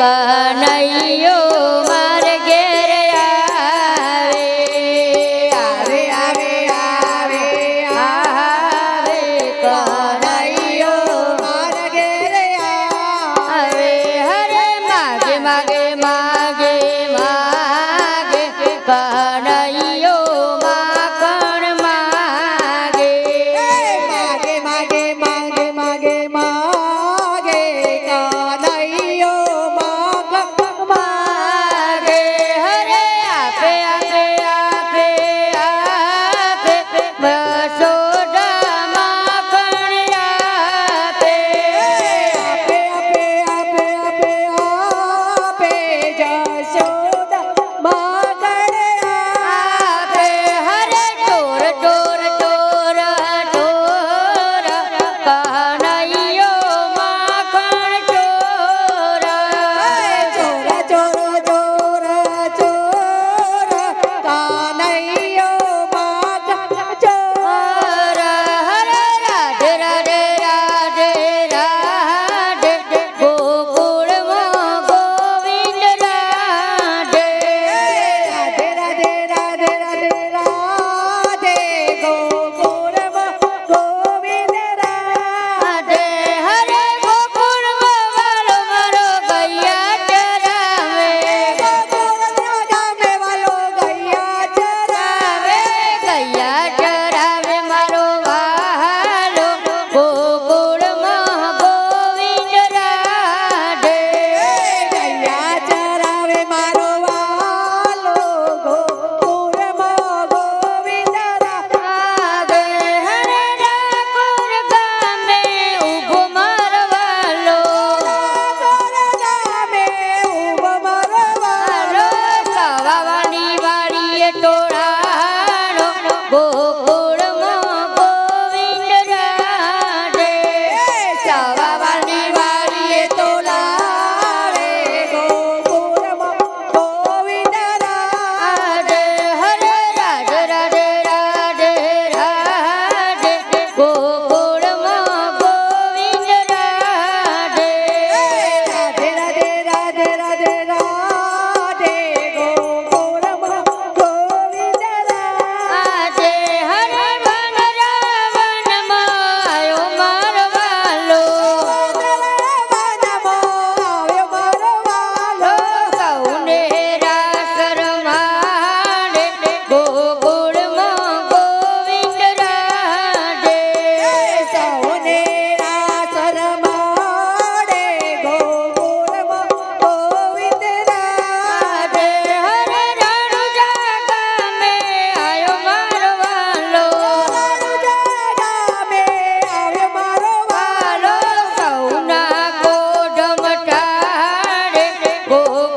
કનૈયો માર ઘેર આવે. આવે આવે આવે આવે. કનૈયો મારા ઘેરે આવે. આવે હરે માગે માગે માગે માગે. કનૈયો oh. oh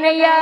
கண்ணையா